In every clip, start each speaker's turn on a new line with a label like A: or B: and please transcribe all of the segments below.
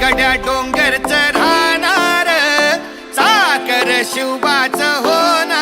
A: गड्या डोंगरच राहणार. साकर शिवबाच होणार.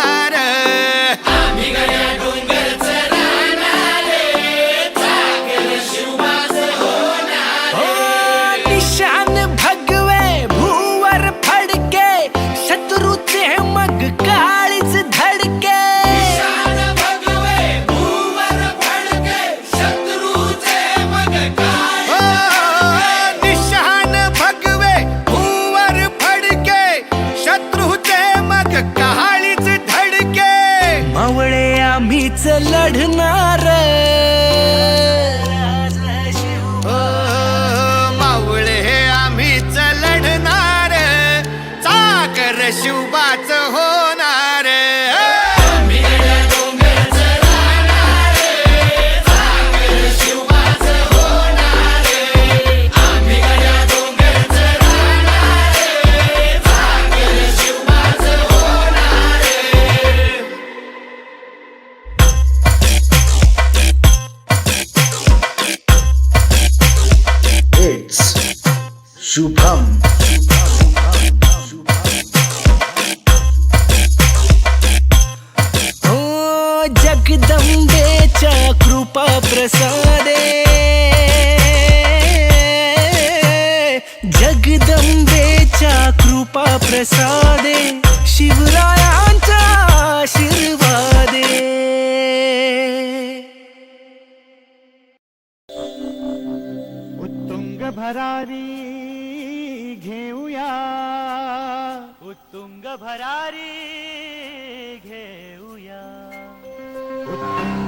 B: वाच होणार
C: It's Shubham.
A: जगदंबेच्या कृपा प्रसादे। जगदंबेच्या कृपा प्रसादे। शिवरायांचा आशीर्वादे।
B: उत्तुंग भरारी घेऊया। उत्तुंग भरारी घेऊया।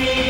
D: Yeah.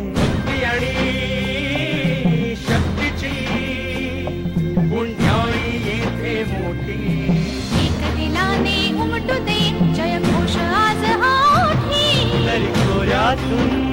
E: I'd.